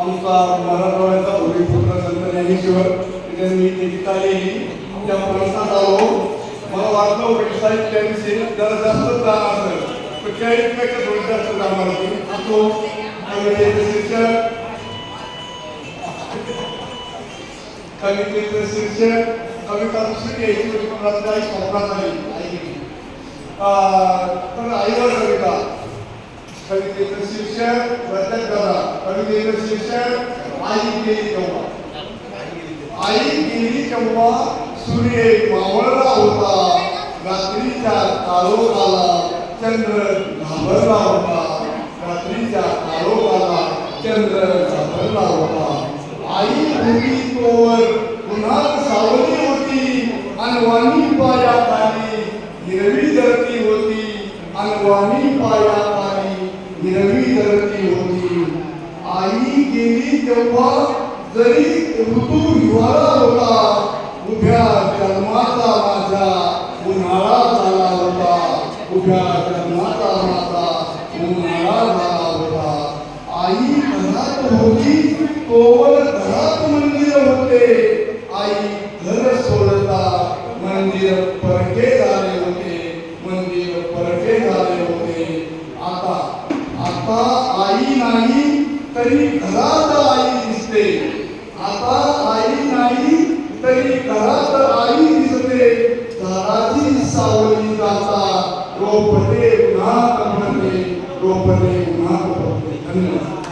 आमचा मराठवाड्याचा भूमिपुत्र संत ज्ञानेश्वर त्यांनी त्याची लिहिली त्या प्रश्नात आलो मला वाटलं होतं की साहेब त्यांनी जरा जास्तच जाणार असेल पण त्या इतक्याच्या थोडी जास्त जाणार होती. असो कवितेचे शिक्षक. कवितेचं शीर्षक कविता दुसरी घ्यायची होती पण रात्री आई स्वप्नात आली. आई तर आईवर कविता. कवितेचं शीर्षक प्रत्येक करा कवितेचं शीर्षक आई गेली तेव्हा आई गेली तेव्हा सूर्य मावळला होता. रात्रीच्या काळोखाला चंद्र घाबरला होता. रात्रीच्या काळोखाला चंद्र घाबरला होता. आई उभी तोवर पुन्हा सावली होती. अनवाणी पाया खाली हिरवी धरती होती. अनवाणी पाया खाली गेली तेव्हा जरी ऋतू हिवाळा होता, उभ्या जन्माचा माझा उन्हाळा झाला होता. उभ्या जन्माचा माझा उन्हाळा झाला होता. आई घरात होती तोवर घरात मंदिर होते. आई घर सोडता, मंदिर परके झाले होते. मंदिर परके झाले होते. आता आता आई नाही तरी घरात आई दिसते. आता आई नाही तरी घरात आई दिसते. झाडाची सावली जाता. रोपटे पुन्हा कपडते रोपटे पुन्हा कपडते धन्यवाद.